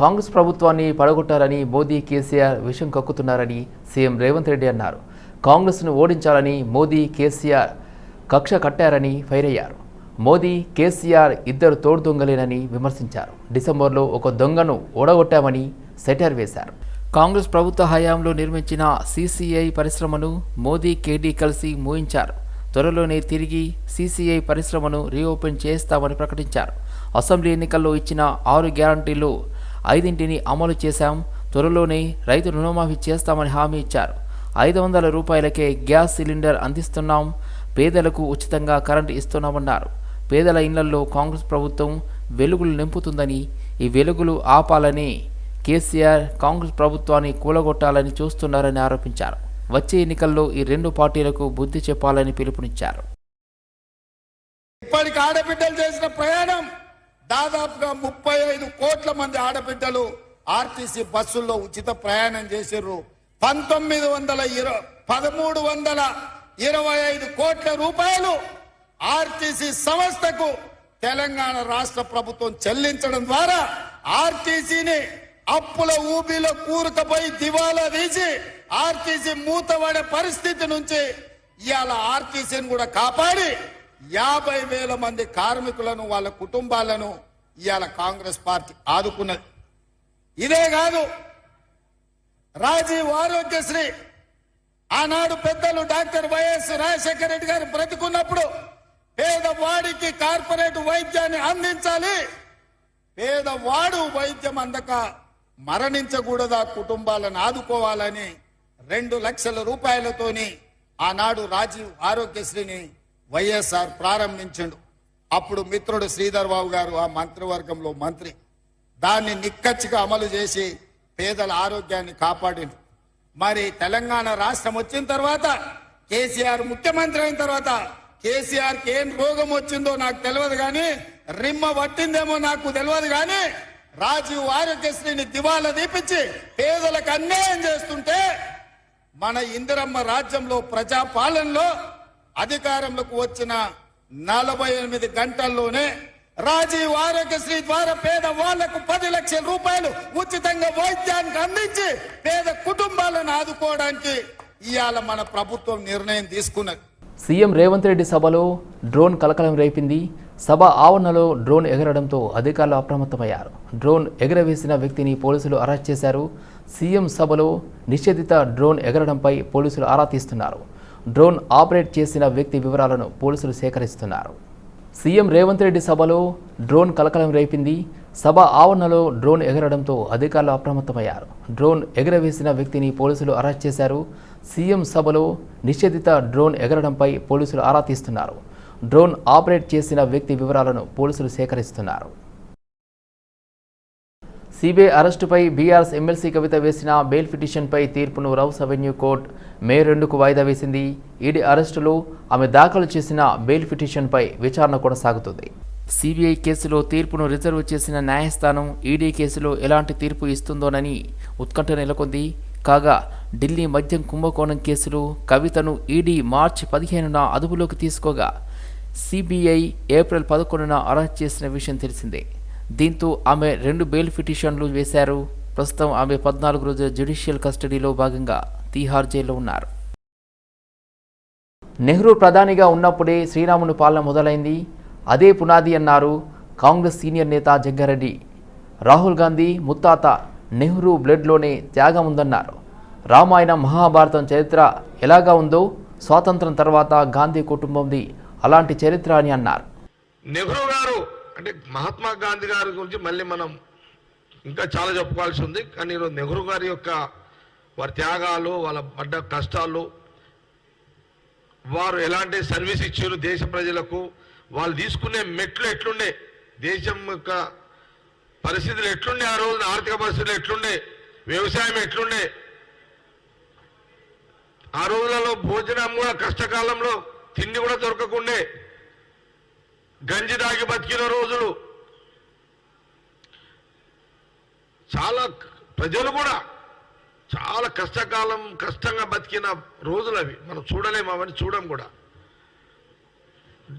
కాంగ్రెస్ ప్రభుత్వాన్ని పడగొట్టాలని మోదీ కేసీఆర్ విషం కక్కుతున్నారని సీఎం రేవంత్ రెడ్డి అన్నారు. కాంగ్రెస్ను ఓడించాలని మోదీ కేసీఆర్ కక్ష కట్టారని ఫైర్ అయ్యారు. మోదీ కేసీఆర్ ఇద్దరు తోడు దొంగలేనని విమర్శించారు. డిసెంబర్లో ఒక దొంగను ఓడగొట్టామని సెటర్ వేశారు. కాంగ్రెస్ ప్రభుత్వ హయాంలో నిర్మించిన సీసీఐ పరిశ్రమను మోదీ కేడీ కలిసి మూయించారు. త్వరలోనే తిరిగి సీసీఐ పరిశ్రమను రీఓపెన్ చేస్తామని ప్రకటించారు. అసెంబ్లీ ఎన్నికల్లో ఇచ్చిన ఆరు గ్యారంటీలు ఐదింటిని అమలు చేశాం. త్వరలోనే రైతు రుణమాఫీ చేస్తామని హామీ ఇచ్చారు. ఐదు వందల రూపాయలకే గ్యాస్ సిలిండర్ అందిస్తున్నాం. పేదలకు ఉచితంగా కరెంటు ఇస్తున్నామన్నారు. పేదల ఇళ్ళలో కాంగ్రెస్ ప్రభుత్వం వెలుగులు నింపుతుందని ఈ వెలుగులు ఆపాలని కేసీఆర్ కాంగ్రెస్ ప్రభుత్వాన్ని కూలగొట్టాలని చూస్తున్నారని ఆరోపించారు. వచ్చే ఎన్నికల్లో ఈ రెండు పార్టీలకు బుద్ధి చెప్పాలని పిలుపునిచ్చారు. ఇప్పటికి ఆడబిడ్డలు చేసిన ప్రయాణం దాదాపుగా ముప్పై ఐదు కోట్ల మంది ఆడబిడ్డలు ఆర్టీసీ బస్సుల్లో ఉచిత ప్రయాణం చేసిర్రు. పంతొమ్మిది వందల ఇరవై పదమూడు వందల ఇరవై ఐదు కోట్ల రూపాయలు ఆర్టీసీ సంస్థకు తెలంగాణ రాష్ట్ర ప్రభుత్వం చెల్లించడం ద్వారా ఆర్టీసీని అప్పుల ఊబిలో కూరుకుపోయి దివాలా తీసి ఆర్టీసీ మూతపడే పరిస్థితి నుంచి ఇవాళ ఆర్టీసీని కూడా కాపాడి యాభై వేల మంది కార్మికులను వాళ్ళ కుటుంబాలను ఇవాళ కాంగ్రెస్ పార్టీ ఆదుకున్నది. ఇదే కాదు రాజీవ్ ఆరోగ్యశ్రీ ఆనాడు పెద్దలు డాక్టర్ వైఎస్ రాజశేఖర రెడ్డి గారు బ్రతికున్నప్పుడు పేదవాడికి కార్పొరేట్ వైద్యాన్ని అందించాలి. పేదవాడు వైద్యం అందక మరణించకూడదా కుటుంబాలను ఆదుకోవాలని రెండు లక్షల రూపాయలతోని ఆనాడు రాజీవ్ ఆరోగ్యశ్రీని వైఎస్ఆర్ ప్రారంభించండు. అప్పుడు మిత్రుడు శ్రీధర్ బాబు గారు ఆ మంత్రివర్గంలో మంత్రి. దాన్ని నిక్కచ్చిగా అమలు చేసి పేదల ఆరోగ్యాన్ని కాపాడిండు. మరి తెలంగాణ రాష్ట్రం వచ్చిన తర్వాత కేసీఆర్ ముఖ్యమంత్రి అయిన తర్వాత కేసీఆర్కి ఏం రోగం వచ్చిందో నాకు తెలియదు కానీ రిమ్మ పట్టిందేమో నాకు తెలియదు కానీ రాజీవ్ ఆరోగ్యశ్రీని దివాలా దీపించి పేదలకు అన్యాయం చేస్తుంటే మన ఇందిరమ్మ రాజ్యంలో ప్రజాపాలనలో అధికారంలోకి వచ్చిన నలభై ఎనిమిది గంటల్లోనే రాజీవ్ ఆరోగ్యశ్రీ ద్వారా పేద వాళ్ళకు పది లక్షల రూపాయలు ఉచితంగా వైద్యానికి అందించి పేద కుటుంబాలను ఆదుకోవడానికి ఇవాళ మన ప్రభుత్వం నిర్ణయం తీసుకున్నది. సీఎం రేవంత్ రెడ్డి సభలో డ్రోన్ కలకలం రేపింది. సభ ఆవరణలో డ్రోన్ ఎగరడంతో అధికారులు అప్రమత్తమయ్యారు. డ్రోన్ ఎగరవేసిన వ్యక్తిని పోలీసులు అరెస్ట్ చేశారు. సీఎం సభలో నిషేధిత డ్రోన్ ఎగరడంపై పోలీసులు ఆరా తీస్తున్నారు. డ్రోన్ ఆపరేట్ చేసిన వ్యక్తి వివరాలను పోలీసులు సేకరిస్తున్నారు. సీఎం రేవంత్ రెడ్డి సభలో డ్రోన్ కలకలం రేపింది. సభ ఆవరణలో డ్రోన్ ఎగరడంతో అధికారులు అప్రమత్తమయ్యారు. డ్రోన్ ఎగరవేసిన వ్యక్తిని పోలీసులు అరెస్ట్ చేశారు. సీఎం సభలో నిషేధిత డ్రోన్ ఎగరడంపై పోలీసులు ఆరా తీస్తున్నారు. డ్రోన్ ఆపరేట్ చేసిన వ్యక్తి వివరాలను పోలీసులు సేకరిస్తున్నారు. సిబిఐ అరెస్టుపై బీఆర్ఎస్ ఎమ్మెల్సీ కవిత వేసిన బెయిల్ పిటిషన్పై తీర్పును రౌస్ అవెన్యూ కోర్టు మే రెండుకు వాయిదా వేసింది. ఈడీ అరెస్టులో ఆమె దాఖలు చేసిన బెయిల్ పిటిషన్పై విచారణ కొనసాగుతుంది. సిబిఐ కేసులో తీర్పును రిజర్వ్ చేసిన న్యాయస్థానం ఈడీ కేసులో ఎలాంటి తీర్పు ఇస్తుందోనని ఉత్కంఠ నెలకొంది. కాగా ఢిల్లీ మద్యం కుంభకోణం కేసులో కవితను ఈడీ మార్చి పదిహేనున అదుపులోకి తీసుకోగా సిబిఐ ఏప్రిల్ పదకొండున అరెస్ట్ చేసిన విషయం తెలిసిందే. దీంతో ఆమె రెండు బెయిల్ పిటిషన్లు వేశారు. ప్రస్తుతం ఆమె పద్నాలుగు రోజుల జ్యుడిషియల్ కస్టడీలో భాగంగా తీహార్ జైల్లో ఉన్నారు. నెహ్రూ ప్రధానిగా ఉన్నప్పుడే శ్రీరాముని పాలన మొదలైంది. అదే పునాది అన్నారు కాంగ్రెస్ సీనియర్ నేత జగ్గారెడ్డి. రాహుల్ గాంధీ ముత్తాత నెహ్రూ బ్లడ్లోనే త్యాగం ఉందన్నారు. రామాయణం మహాభారతం చరిత్ర ఎలాగా ఉందో స్వాతంత్రం తర్వాత గాంధీ కుటుంబంది అలాంటి చరిత్ర అని అన్నారు. నెహ్రూ గారు అంటే మహాత్మా గాంధీ గారి గురించి మళ్ళీ మనం ఇంకా చాలా చెప్పుకోవాల్సి ఉంది. కానీ ఈరోజు నెహ్రూ గారి యొక్క వారి త్యాగాలు వాళ్ళ పడ్డ కష్టాలు వారు ఎలాంటి సర్వీస్ ఇచ్చారు దేశ ప్రజలకు వాళ్ళు తీసుకునే మెట్లు ఎట్లుండే దేశం యొక్క పరిస్థితులు ఎట్లుండే ఆ రోజున ఆర్థిక పరిస్థితులు ఎట్లుండే వ్యవసాయం ఎట్లుండే ఆ రోజులలో భోజనం కూడా కష్టకాలంలో తిండి కూడా దొరకకుండే గంజి దాగి బతికిన రోజులు. చాలా ప్రజలు కూడా చాలా కష్టకాలం కష్టంగా బతికిన రోజులు అవి. మనం చూడలేము అవన్నీ చూడం కూడా.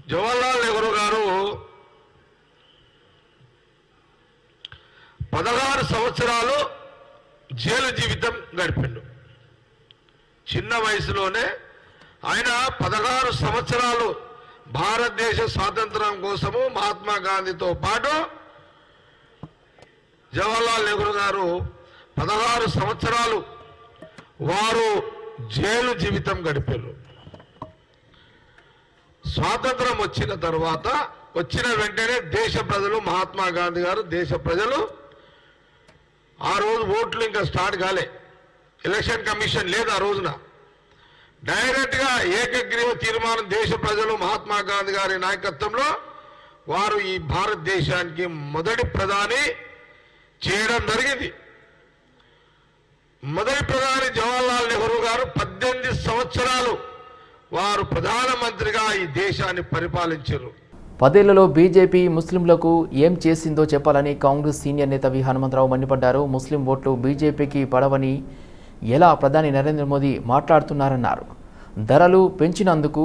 జవహర్లాల్ నెహ్రూ గారు పదహారు సంవత్సరాలు జైలు జీవితం గడిపిండు. చిన్న వయసులోనే ఆయన పదహారు సంవత్సరాలు భారతదేశ స్వాతంత్రం కోసము మహాత్మా గాంధీతో పాటు జవహర్లాల్ నెహ్రూ గారు పదహారు సంవత్సరాలు వారు జైలు జీవితం గడిపారు. స్వాతంత్రం వచ్చిన తర్వాత వచ్చిన వెంటనే దేశ ప్రజలు మహాత్మా గాంధీ గారు దేశ ప్రజలు ఆ రోజు ఓట్లు ఇంకా స్టార్ట్ కాలే. ఎలక్షన్ కమిషన్ లేదు ఆ రోజున. డైరెక్ట్గా ఏకగ్రీవ తీర్మానం దేశ ప్రజలు మహాత్మా గాంధీ గారి నాయకత్వంలో వారు ఈ భారతదేశానికి మొదటి ప్రధాని చేయడం జరిగింది. మొదటి ప్రధాని జవహర్లాల్ నెహ్రూ గారు పద్దెనిమిది సంవత్సరాలు వారు ప్రధానమంత్రిగా ఈ దేశాన్ని పరిపాలించారు. పదేళ్ళలో బీజేపీ ముస్లింలకు ఏం చేసిందో చెప్పాలని కాంగ్రెస్ సీనియర్ నేత వి హనుమంతరావు మండిపడ్డారు. ముస్లిం ఓట్లు బీజేపీకి పడవని ఎలా ప్రధాని నరేంద్ర మోదీ మాట్లాడుతున్నారన్నారు. ధరలు పెంచినందుకు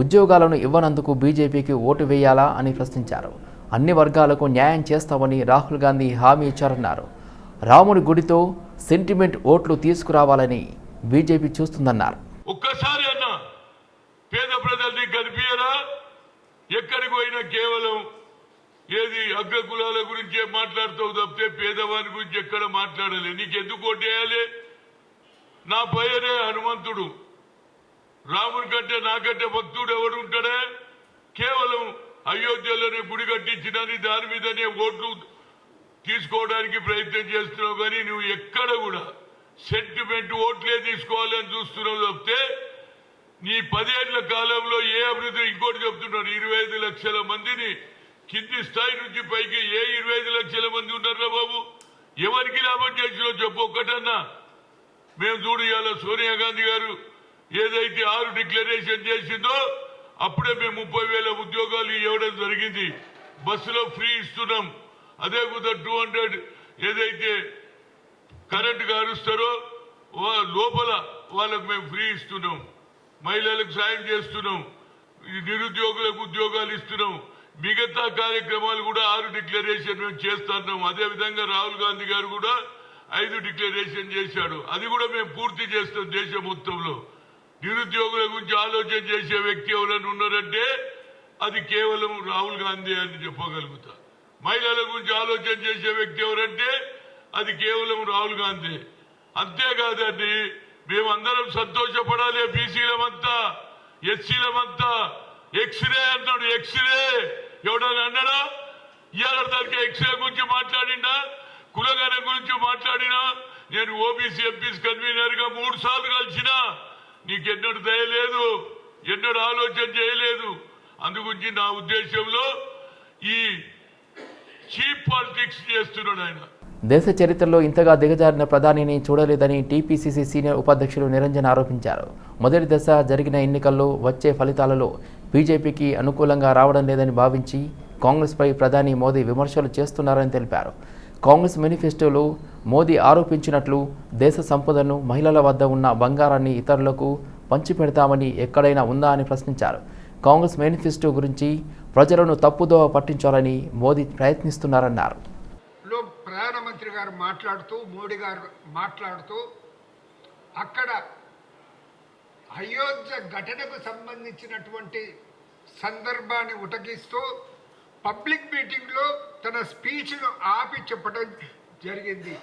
ఉద్యోగాలను ఇవ్వనందుకు బీజేపీకి ఓటు వేయాలా అని ప్రశ్నించారు. అన్ని వర్గాలకు న్యాయం చేస్తామని రాహుల్ గాంధీ హామీ ఇచ్చారన్నారు. రాముడి గుడితో సెంటిమెంట్ ఓట్లు తీసుకురావాలని బీజేపీ చూస్తుందన్నారు. ఒక్కసారి అన్న పేద ప్రజల్ని కనిపించరా ఎక్కడికి పోయినా కేవలం ఏది అగ్ర కులాల గురించే మాట్లాడుతావు తప్పితే పేదవాని గురించి ఎక్కడ మాట్లాడలే? నీకు ఎందుకు ఓటేయాలి నా పేరే హనుమంతుడు. రాముని కంటే నాకంటే భక్తుడు ఎవడు ఉంటాడే కేవలం అయోధ్యలోనే గుడి కట్టించడానికి దాని మీదనే ఓట్లు తీసుకోవడానికి ప్రయత్నం చేస్తున్నావు కానీ నువ్వు ఎక్కడ కూడా సెంటిమెంట్ ఓట్లే తీసుకోవాలని చూస్తున్నావు తప్పితే నీ పదేళ్ళ కాలంలో ఏ అభివృద్ధి ఇంకోటి చెప్తున్నాడు ఇరవై ఐదు లక్షల మందిని కింది స్థాయి నుంచి పైకి ఏ ఇరవై ఐదు లక్షల మంది ఉన్నారా బాబు? ఎవరికి లాభం చేసినో చెప్పు ఒక్కటన్నా. మేము చూడు ఇవాళ సోనియా గాంధీ గారు ఏదైతే ఆరు డిక్లరేషన్ చేసిందో అప్పుడే మేము ముప్పై వేల ఉద్యోగాలు ఇవ్వడం జరిగింది. బస్సులో ఫ్రీ ఇస్తున్నాం. అదే కుదా టూ హండ్రెడ్ ఏదైతే కరెంట్ కారుస్తారో వా- లోపల వాళ్ళకు మేము ఫ్రీ ఇస్తున్నాం. మహిళలకు సాయం చేస్తున్నాం. ఈ నిరుద్యోగులకు ఉద్యోగాలు ఇస్తున్నాం. మిగతా కార్యక్రమాలు కూడా ఆరు డిక్లరేషన్ మేము చేస్తున్నాం అదే విధంగా రాహుల్ గాంధీ గారు కూడా ఐదు డిక్లరేషన్ చేశాడు. అది కూడా మేము పూర్తి చేస్తాం దేశం మొత్తంలో. నిరుద్యోగుల గురించి ఆలోచన చేసే వ్యక్తి ఎవరైనా ఉన్నారంటే అది కేవలం రాహుల్ గాంధీ అని చెప్పగలుగుతా. మహిళల గురించి ఆలోచన చేసే వ్యక్తి ఎవరంటే అది కేవలం రాహుల్ గాంధీ. అంతేకాదండి మేమందరం సంతోషపడాలి బీసీలమంతా ఎస్సీలమంతా. ఎక్స్రే అన్నాడు ఎక్స్రే. ఎవడని అన్నాడా? ఇవాళ దానికి ఎక్స్రే గురించి మాట్లాడిండా? కులగన గురించి మాట్లాడినా నేను ఓబీసీ ఎంపీస్ కన్వీనర్గా మూడు సార్లు కలిసినా నీకెన్నడు దయలేదు ఎన్నడు ఆలోచన చేయలేదు. అందుగురించి నా ఉద్దేశంలో ఈ చీప్ పాలిటిక్స్ చేస్తున్నాడు ఆయన. దేశ చరిత్రలో ఇంతగా దిగజారిన ప్రధానిని చూడలేదని టీపీసీసీ సీనియర్ ఉపాధ్యక్షులు నిరంజన్ ఆరోపించారు. మొదటి దశ జరిగిన ఎన్నికల్లో వచ్చే ఫలితాలలో బీజేపీకి అనుకూలంగా రావడం లేదని భావించి కాంగ్రెస్పై ప్రధాని మోదీ విమర్శలు చేస్తున్నారని తెలిపారు. కాంగ్రెస్ మేనిఫెస్టోలో మోదీ ఆరోపించినట్లు దేశ సంపదను మహిళల వద్ద ఉన్న బంగారాన్ని ఇతరులకు పంచిపెడతామని ఎక్కడైనా ఉందా అని ప్రశ్నించారు. కాంగ్రెస్ మేనిఫెస్టో గురించి ప్రజలను తప్పుదోవ పట్టించాలని మోదీ ప్రయత్నిస్తున్నారన్నారు. లో ప్రధానమంత్రి గారు మాట్లాడుతూ మోడీ గారు మాట్లాడుతూ అక్కడ అయోధ్య ఘటనకు సంబంధించినటువంటి సందర్భాన్ని ఉటగిస్తూ పబ్లిక్ మీటింగ్లో తన స్పీచ్ను ఆపి చెప్పడం జరిగింది.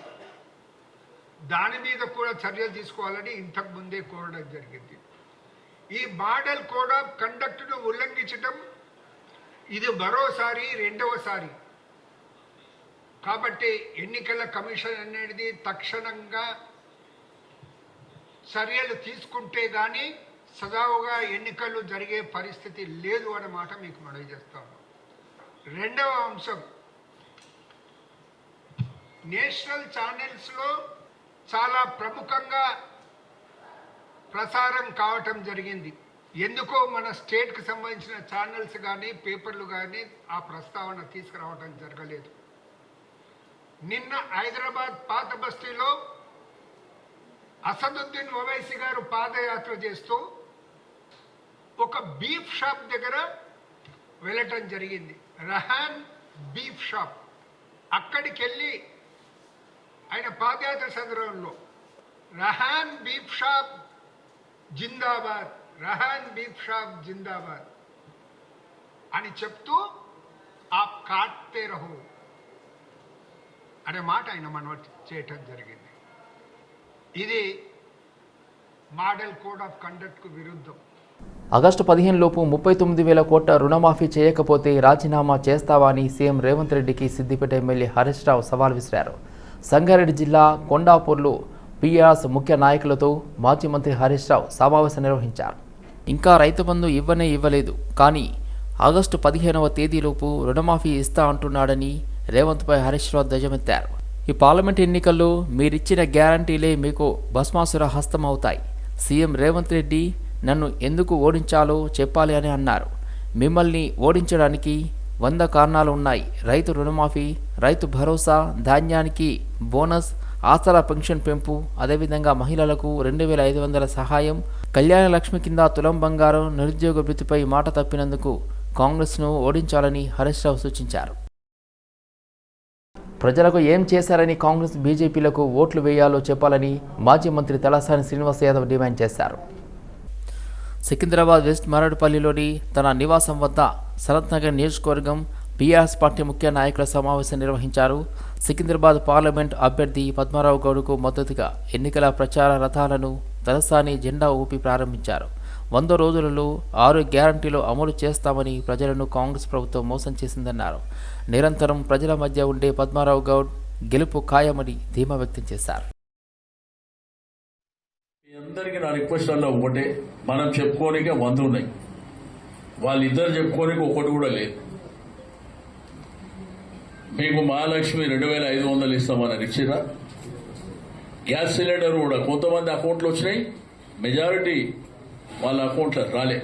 దాని మీద కూడా చర్యలు తీసుకోవాలని ఇంతకు ముందే కోరడం జరిగింది. ఈ మోడల్ కోడ్ ఆఫ్ కండక్ట్ను ఉల్లంఘించడం ఇది మరోసారి రెండవసారి. కాబట్టి ఎన్నికల కమిషన్ అనేది తక్షణంగా చర్యలు తీసుకుంటే కానీ సజావుగా ఎన్నికలు జరిగే పరిస్థితి లేదు అన్నమాట మీకు మనవి చేస్తాము రెండవ అంశం. నేషనల్ ఛానల్స్లో చాలా ప్రముఖంగా ప్రసారం కావటం జరిగింది. ఎందుకో మన స్టేట్కి సంబంధించిన ఛానల్స్ కానీ పేపర్లు కానీ ఆ ప్రస్తావన తీసుకురావడం జరగలేదు. నిన్న హైదరాబాద్ పాత బస్తీలో అసదుద్దీన్ ఓవైసీ గారు పాదయాత్ర చేస్తూ ఒక బీఫ్ షాప్ దగ్గర వెళ్ళటం జరిగింది. Rahan beef shop. అక్కడికి వెళ్ళి ఆయన పాదయాత్ర సందర్భంలో రహాన్ బీఫ్ షాప్ జిందాబాద్ రహాన్ బీఫ్ షాప్ జిందాబాద్ అని చెప్తూ ఆ కాట్తే రహు అనే మాట ఆయన మనవట్ చేయటం జరిగింది. ఇది మోడల్ కోడ్ ఆఫ్ కండక్ట్కు విరుద్ధం. ఆగస్టు పదిహేను లోపు ముప్పై తొమ్మిది వేల కోట్ల రుణమాఫీ చేయకపోతే రాజీనామా చేస్తావా అని సీఎం రేవంత్ రెడ్డికి సిద్దిపేట ఎమ్మెల్యే హరీష్ రావు సవాల్ విసిరారు. సంగారెడ్డి జిల్లా కొండాపూర్లో పీఆర్ఎస్ ముఖ్య నాయకులతో మాజీ మంత్రి హరీష్ రావు సమావేశం నిర్వహించారు. ఇంకా రైతు బంధు ఇవ్వనే ఇవ్వలేదు. కానీ ఆగస్టు పదిహేనవ తేదీలోపు రుణమాఫీ ఇస్తా అంటున్నాడని రేవంత్పై హరీష్ రావు ధ్వజమెత్తారు. ఈ పార్లమెంట్ ఎన్నికల్లో మీరిచ్చిన గ్యారంటీలే మీకు భస్మాసుర హస్తం అవుతాయి సీఎం రేవంత్ రెడ్డి నన్ను ఎందుకు ఓడించాలో చెప్పాలి అని అన్నారు. మిమ్మల్ని ఓడించడానికి వంద కారణాలు ఉన్నాయి. రైతు రుణమాఫీ రైతు భరోసా ధాన్యానికి బోనస్ ఆసరా పెన్షన్ పెంపు అదేవిధంగా మహిళలకు రెండు వేల ఐదు వందల సహాయం కళ్యాణ లక్ష్మి కింద తులం బంగారం నిరుద్యోగ వృత్తిపై మాట తప్పినందుకు కాంగ్రెస్ను ఓడించాలని హరీష్ రావు సూచించారు. ప్రజలకు ఏం చేశారని కాంగ్రెస్ బీజేపీలకు ఓట్లు వేయాలో చెప్పాలని మాజీ మంత్రి తలసాని శ్రీనివాస్ యాదవ్ డిమాండ్ చేశారు. సికింద్రాబాద్ వెస్ట్ మరడుపల్లిలోని తన నివాసం వద్ద శరత్ నగర్ నియోజకవర్గం బీఆర్ఎస్ పార్టీ ముఖ్య నాయకుల సమావేశం నిర్వహించారు. సికింద్రాబాద్ పార్లమెంట్ అభ్యర్థి పద్మారావు గౌడ్కు మద్దతుగా ఎన్నికల ప్రచార రథాలను తలసాని జెండా ఊపి ప్రారంభించారు. వంద రోజులలో ఆరు గ్యారంటీలు అమలు చేస్తామని ప్రజలను కాంగ్రెస్ ప్రభుత్వం మోసం చేసిందన్నారు. నిరంతరం ప్రజల మధ్య ఉండే పద్మారావు గౌడ్ గెలుపు ఖాయమని ధీమా వ్యక్తం చేశారు. అందరికీ నా రిక్వెస్ట్ అలా ఒకటే. మనం చెప్పుకోనికే వంద ఉన్నాయి. వాళ్ళిద్దరు చెప్పుకోనికి ఒకటి కూడా లేదు. మీకు మహాలక్ష్మి రెండు వేల ఐదు వందలు ఇస్తామని ఇచ్చిరా? గ్యాస్ సిలిండర్ కూడా. కొంతమంది అకౌంట్లు వచ్చినాయి. మెజారిటీ వాళ్ళ అకౌంట్లో రాలే.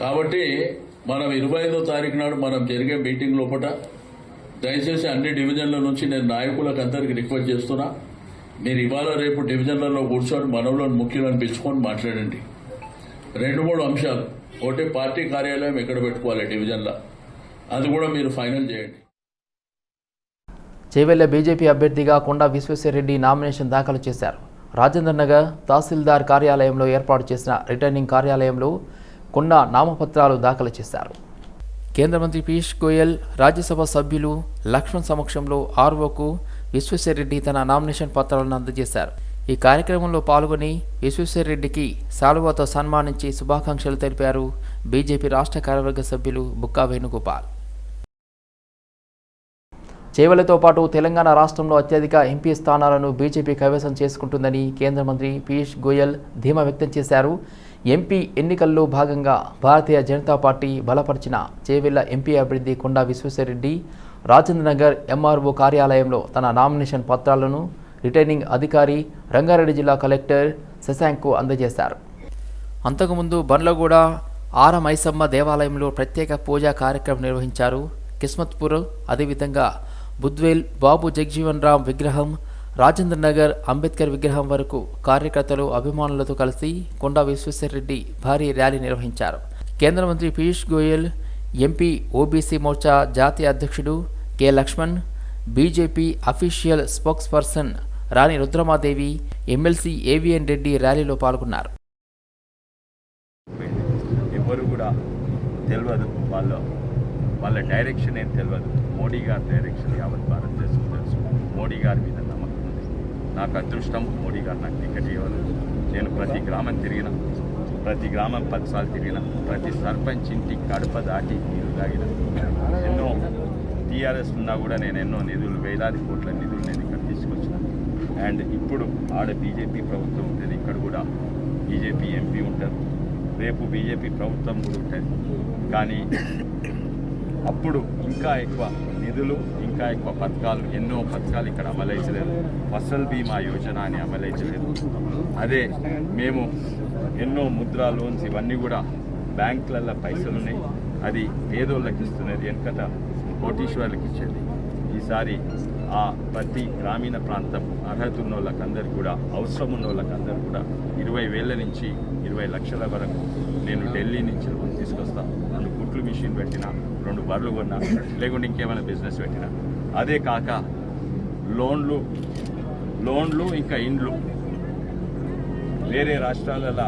కాబట్టి మనం ఇరవై ఐదో తారీఖు నాడు మనం జరిగే మీటింగ్ లోపల దయచేసి అన్ని డివిజన్ల నుంచి నేను నాయకులకు అందరికీ రిక్వెస్ట్ చేస్తున్నా. మీరు ఇవాళ రేపు డివిజన్లలో కూర్చొని మనవులను ముఖ్యులను పిలుచుకొని మాట్లాడండి. రెండు మూడు అంశాలు. ఒకటి పార్టీ కార్యాలయం ఎక్కడ పెట్టుకోవాలి డివిజన్లో? అది కూడా మీరు ఫైనల్ చేయండి. చేవెళ్ళ బీజేపీ అభ్యర్థిగా కొండా విశ్వేశ్వరరెడ్డి నామినేషన్ దాఖలు చేశారు. రాజేంద్ర నగర్ తహసీల్దార్ కార్యాలయంలో ఏర్పాటు చేసిన రిటర్నింగ్ కార్యాలయంలో కొండా నామపత్రాలు దాఖలు చేశారు. కేంద్ర మంత్రి పీయూష్ గోయల్ రాజ్యసభ సభ్యులు లక్ష్మణ్ సమక్షంలో ఆర్ఓకు విశ్వేశ్వరరెడ్డి తన నామినేషన్ పత్రాలను అందజేశారు. ఈ కార్యక్రమంలో పాల్గొని విశ్వేశ్వరరెడ్డికి సాలువాతో సన్మానించి శుభాకాంక్షలు తెలిపారు బీజేపీ రాష్ట్ర కార్యవర్గ సభ్యులు బుక్కా వేణుగోపాల్. చేవలతో పాటు తెలంగాణ రాష్ట్రంలో అత్యధిక ఎంపీ స్థానాలను బీజేపీ కైవసం చేసుకుంటుందని కేంద్ర మంత్రి పీయూష్ గోయల్ ధీమా వ్యక్తం చేశారు. ఎంపీ ఎన్నికల్లో భాగంగా భారతీయ జనతా పార్టీ బలపరిచిన చేవెళ్ళ ఎంపీ అభివృద్ధి కొండా విశ్వేశ్వరరెడ్డి రాజేంద్ర నగర్ ఎంఆర్ఓ కార్యాలయంలో తన నామినేషన్ పత్రాలను రిటర్నింగ్ అధికారి రంగారెడ్డి జిల్లా కలెక్టర్ శశాంక్కు అందజేశారు. అంతకుముందు బండ్లగూడ ఆరమైసమ్మ దేవాలయంలో ప్రత్యేక పూజా కార్యక్రమం నిర్వహించారు. కిస్మత్పూర్ అదేవిధంగా బుద్వేల్ బాబు జగ్జీవన్ రామ్ విగ్రహం రాజేంద్ర నగర్ అంబేద్కర్ విగ్రహం వరకు కార్యకర్తలు అభిమానులతో కలిసి కొండా విశ్వేశ్వరరెడ్డి భారీ ర్యాలీ నిర్వహించారు. కేంద్ర మంత్రి పీయూష్ గోయల్ ఎంపీ ఓబీసీ మోర్చా జాతీయ అధ్యక్షుడు K Laxman BJP official spokesperson Rani Rudramadevi MLC AVN Reddy ర్యాలీలో పాల్గొన్నారు. ఎవరు కూడా తెలియదు వాళ్ళ వాళ్ళ డైరెక్షన్ ఏం తెలియదు మోడీ గారి డైరెక్షన్ యావత్ భారతదేశం తెలుసు. మోడీ గారి మీద నమ్మకం ఉంది. నాకు అదృష్టం మోడీ గారు నాకు టికెట్ ఇవ్వదు నేను ప్రతి గ్రామం తిరిగిన ప్రతి గ్రామం పదిసార్లు తిరిగిన ప్రతి సర్పంచ్ ఇంటి కడప దాటి నీరు తాగిన. ఎన్నో టీఆర్ఎస్ ఉన్నా కూడా నేను ఎన్నో నిధులు వేలాది కోట్ల నిధులు నేను ఇక్కడ తీసుకొచ్చిన. అండ్ ఇప్పుడు ఆడ బీజేపీ ప్రభుత్వం ఉంటుంది ఇక్కడ కూడా బీజేపీ ఎంపీ ఉంటారు. రేపు బీజేపీ ప్రభుత్వం కూడా ఉంటుంది. కానీ అప్పుడు ఇంకా ఎక్కువ నిధులు ఇంకా ఎక్కువ పథకాలు ఎన్నో పథకాలు ఇక్కడ అమలైచలేదు ఫసల్ బీమా యోజన అని అమలైచలేదు అదే మేము ఎన్నో ముద్రా లోన్స్ ఇవన్నీ కూడా బ్యాంకులలో పైసలు ఉన్నాయి. అది పేదోళ్ళకి ఇస్తున్నది. వెనకట కోటీశ్వర్లకు ఇచ్చేది. ఈసారి ఆ ప్రతి గ్రామీణ ప్రాంతం అర్హత ఉన్న వాళ్ళకందరూ కూడా అవసరం ఉన్న వాళ్ళకందరూ కూడా ఇరవై వేల నుంచి ఇరవై లక్షల వరకు నేను ఢిల్లీ నుంచి లోన్ తీసుకొస్తాను రెండు గుట్లు మిషన్ పెట్టినా రెండు బర్లు కొన్నా లేకుంటే ఇంకేమైనా బిజినెస్ పెట్టినా. అదే కాక లోన్లు లోన్లు ఇంకా ఇండ్లు. వేరే రాష్ట్రాలలో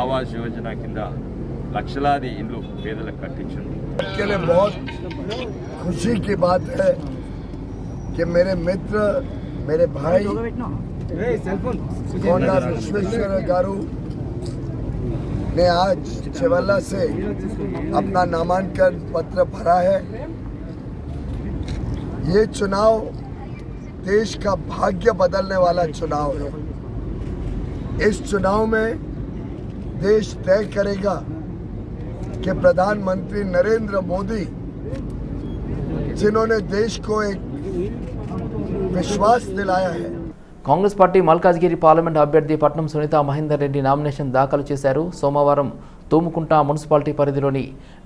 ఆవాస్ యోజన కింద లక్షలాది ఇండ్లు పేదలకు కట్టించింది के लिए बहुत खुशी की बात है कि मेरे मित्र मेरे भाई कोंडा विश्वेश्वर गारू ने आज चेवल्ला से अपना नामांकन पत्र भरा है ये चुनाव देश का भाग्य बदलने वाला चुनाव है इस चुनाव में देश तय करेगा कि प्रधानमंत्री नरेंद्र मोदी जिन्होंने देश को एक विश्वास दिलाया है కాంగ్రెస్ పార్టీ మల్కాజ్గిరి పార్లమెంట్ అభ్యర్థి పట్నం సునీత మహేందర్ రెడ్డి నామినేషన్ దాఖలు చేశారు సోమవారం తూముకుంట మున్సిపాలిటీ పరిధిలోని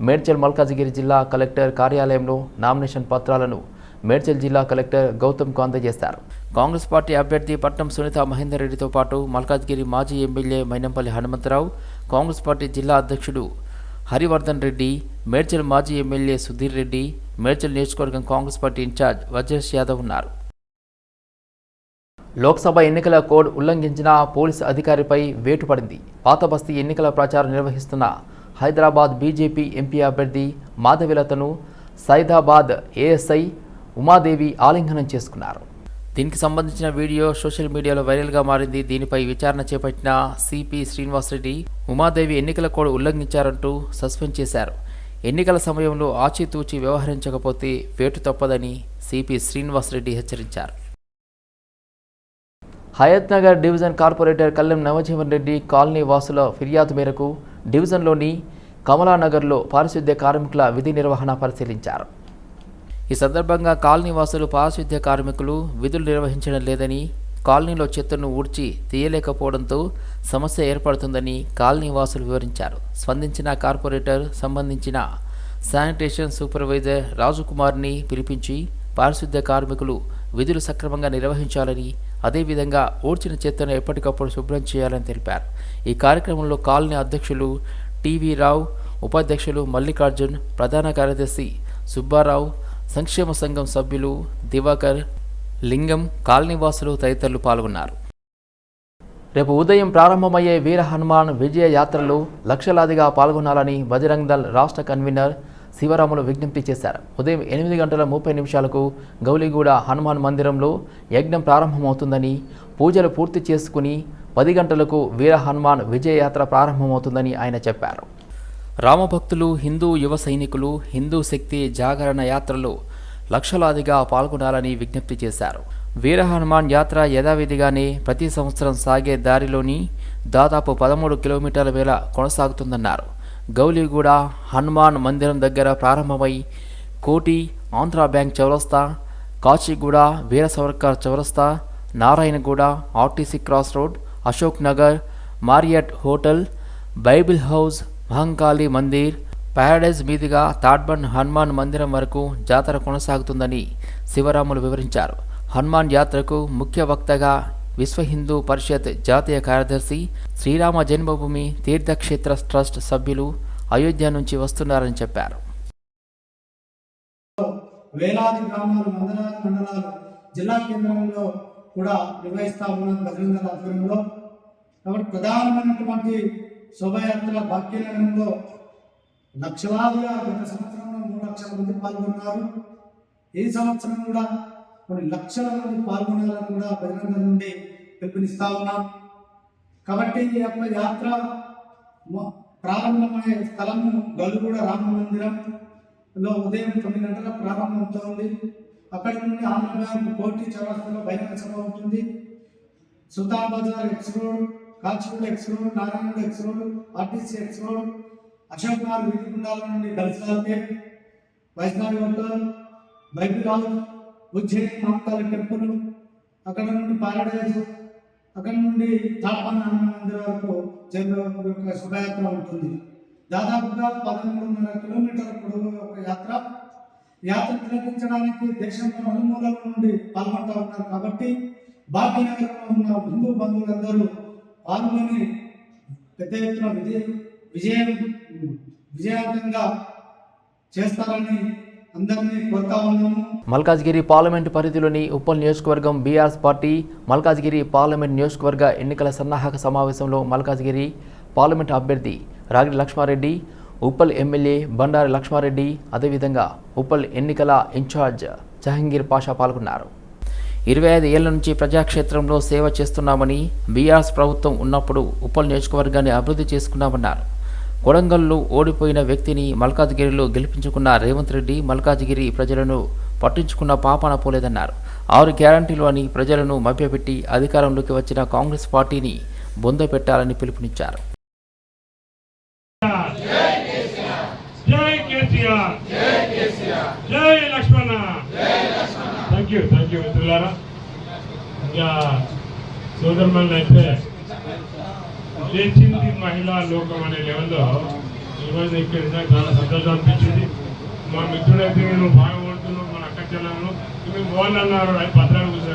మేడ్చల్ మల్కాజ్గిరి జిల్లా కలెక్టర్ కార్యాలయంలో నామినేషన్ పత్రాలను మేడ్చల్ జిల్లా కలెక్టర్ గౌతమ్కు అందజేశారు కాంగ్రెస్ పార్టీ అభ్యర్థి పట్నం సునీత మహేందర్ రెడ్డితో పాటు మల్కాజ్గిరి మాజీ MLA Mynampally Hanumantha Rao Congress party జిల్లా అధ్యక్షుడు హరివర్ధన్ రెడ్డి మేడ్చల్ మాజీ ఎమ్మెల్యే సుధీర్ రెడ్డి మేడ్చల్ నియోజకవర్గం కాంగ్రెస్ పార్టీ ఇన్ఛార్జ్ వజ్రేష్ యాదవ్ ఉన్నారు. లోక్సభ ఎన్నికల కోడ్ ఉల్లంఘించిన పోలీసు అధికారిపై వేటు పడింది పాత బస్తీ ఎన్నికల ప్రచారం నిర్వహిస్తున్న హైదరాబాద్ బీజేపీ ఎంపీ అభ్యర్థి మాధవిలతను సైదాబాద్ ఏఎస్ఐ ఉమాదేవి ఆలింగనం చేసుకున్నారు. దీనికి సంబంధించిన వీడియో సోషల్ మీడియాలో వైరల్గా మారింది. దీనిపై విచారణ చేపట్టిన సిపి శ్రీనివాసరెడ్డి ఉమాదేవి ఎన్నికల కోడ్ ఉల్లంఘించారంటూ సస్పెండ్ చేశారు. ఎన్నికల సమయంలో ఆచితూచి వ్యవహరించకపోతే వేటు తప్పదని సిపి శ్రీనివాసరెడ్డి హెచ్చరించారు. Hayath Nagar division corporator Kallem Navajeevan Reddy colony వాసుల ఫిర్యాదు మేరకు డివిజన్లోని కమలానగర్లో పారిశుద్ధ్య కార్మికుల విధి నిర్వహణ పరిశీలించారు. ఈ సందర్భంగా కాలనీ వాసులు పారిశుద్ధ్య కార్మికులు విధులు నిర్వహించడం లేదని కాలనీలో చెత్తను ఊడ్చి తీయలేకపోవడంతో సమస్య ఏర్పడుతుందని కాలనీ వాసులు వివరించారు. స్పందించిన కార్పొరేటర్ సంబంధించిన శానిటేషన్ సూపర్వైజర్ రాజుకుమార్ని పిలిపించి పారిశుద్ధ్య కార్మికులు విధులు సక్రమంగా నిర్వహించాలని అదేవిధంగా ఊడ్చిన చెత్తను ఎప్పటికప్పుడు శుభ్రం చేయాలని తెలిపారు. ఈ కార్యక్రమంలో కాలనీ అధ్యక్షులు టీవీ రావు ఉపాధ్యక్షులు మల్లికార్జున్ ప్రధాన కార్యదర్శి సుబ్బారావు సంక్షేమ సంఘం సభ్యులు దివాకర్ లింగం కాలనీవాసులు తదితరులు పాల్గొన్నారు. రేపు ఉదయం ప్రారంభమయ్యే వీర హనుమాన్ విజయ యాత్రలో లక్షలాదిగా పాల్గొనాలని బజరంగ్ దళ్ రాష్ట్ర కన్వీనర్ శివరాములు విజ్ఞప్తి చేశారు. ఉదయం ఎనిమిది గంటల ముప్పై నిమిషాలకు గౌలిగూడ హనుమాన్ మందిరంలో యజ్ఞం ప్రారంభమవుతుందని పూజలు పూర్తి చేసుకుని పది గంటలకు వీర హనుమాన్ విజయయాత్ర ప్రారంభమవుతుందని ఆయన చెప్పారు. రామభక్తులు హిందూ యువ సైనికులు హిందూ శక్తి జాగరణ యాత్రలో లక్షలాదిగా పాల్గొనాలని విజ్ఞప్తి చేశారు. వీర హనుమాన్ యాత్ర యథావిధిగానే ప్రతి సంవత్సరం సాగే దారిలోని దాదాపు పదమూడు కిలోమీటర్ల మేర కొనసాగుతుందన్నారు. గౌలిగూడ హనుమాన్ మందిరం దగ్గర ప్రారంభమై కోటి ఆంధ్రా బ్యాంక్ చౌరస్తా కాచిగూడ వీర సవర్కర్ చౌరస్తా Narayanguda RTC cross road Ashok Nagar Marriott hotel Bible house Mahankali Mandir Paradise మీదుగా తాడ్బన్ హనుమాన్ మందిరం వరకు జాతర కొనసాగుతుందని శివరాములు వివరించారు. హనుమాన్ యాత్రకు ముఖ్య వక్తగా విశ్వ హిందూ పరిషత్ జాతీయ కార్యదర్శి శ్రీరామ జన్మభూమి తీర్థక్షేత్ర ట్రస్ట్ సభ్యులు అయోధ్య నుంచి వస్తున్నారని చెప్పారు. వేలాది గ్రామాలు మండలాలు మండలాలు జిల్లా కేంద్రంలో కూడా నిర్వహిస్తా ఉన్నాం బజరంగ ఆధ్వర్యంలో. కాబట్టి ప్రధానమైనటువంటి శోభయాత్ర భాగ్యనగరంలో లక్షలాదిగా గత సంవత్సరంలో మూడు లక్షల మంది పాల్గొన్నారు. ఈ సంవత్సరం కూడా కొన్ని లక్షల మంది పాల్గొనాలని కూడా బజరంగ నుండి పిలుపునిస్తా ఉన్నాం. కాబట్టి ఈ యొక్క యాత్ర ప్రారంభమయ్యే స్థలము గలుగూడ రామ మందిరం లో ఉదయం తొమ్మిది గంటల ప్రారంభమవుతోంది. అక్కడి నుండి ఆంధ్రప్రదేశ్ కోటి చౌరస్తాలో బహిరంగ సభ ఉంటుంది. Sultan Bazar X road Kachiguda X road Narayana X RTC X Ashok Nagar విధిగుండాల నుండి కలిసి వైష్ణవి వద్ద Bible house Ujjaini Mahankali temple అక్కడ నుండి పారాడైజ్ అక్కడ నుండి తాపన్ హనుమాన్ వరకు జరుగు యొక్క శుభయాత్ర ఉంటుంది. దాదాపుగా పదమూడున్నర కిలోమీటర్ల పొడవు యొక్క యాత్ర. యాత్ర తిలకించడానికి దేశంలో నలుమూలల నుండి పాల్గొంటూ ఉన్నారు కాబట్టి భాగ్యనగరంలో ఉన్న హిందూ బంధువులందరూ పాల్గొని పెద్ద ఎత్తున విజయ విజయం విజయవంతంగా చేస్తారని మల్కాజ్గిరి పార్లమెంటు పరిధిలోని ఉప్పల్ నియోజకవర్గం బీఆర్ఎస్ పార్టీ మల్కాజ్గిరి పార్లమెంట్ నియోజకవర్గ ఎన్నికల సన్నాహక సమావేశంలో మల్కాజ్గిరి పార్లమెంటు అభ్యర్థి రాగిడి లక్ష్మారెడ్డి ఉప్పల్ ఎమ్మెల్యే బండారి లక్ష్మారెడ్డి అదేవిధంగా ఉప్పల్ ఎన్నికల ఇన్ఛార్జ్ జహంగీర్ పాషా పాల్గొన్నారు. ఇరవై ఐదు ఏళ్ళ నుంచి ప్రజాక్షేత్రంలో సేవ చేస్తున్నామని బీఆర్ఎస్ ప్రభుత్వం ఉన్నప్పుడు ఉప్పల్ నియోజకవర్గాన్ని అభివృద్ధి చేసుకున్నామన్నారు. కొడంగల్లో ఓడిపోయిన వ్యక్తిని మల్కాజ్గిరిలో గెలిపించుకున్న రేవంత్ రెడ్డి మల్కాజ్గిరి ప్రజలను పట్టించుకున్న పాపాన పోలేదన్నారు. ఆరు గ్యారంటీలు అని ప్రజలను మభ్యపెట్టి అధికారంలోకి వచ్చిన కాంగ్రెస్ పార్టీని బొంద పెట్టాలని పిలుపునిచ్చారు. జై కేసీఆర్. జై లక్ష్మణ. మిత్రులారా ఇంకా సోదరులను అయితే లేచింది మహిళా లోకం అనే లెవెల్లో ఈరోజు ఇక్కడ చాలా సంతోషం అనిపించింది. మా మిత్రుడైతే నేను బాగా కొడుతున్నాను మన అక్క చెల్లెలను. మేము బాగుంది అన్నారు అది పత్రాలు కూర్చో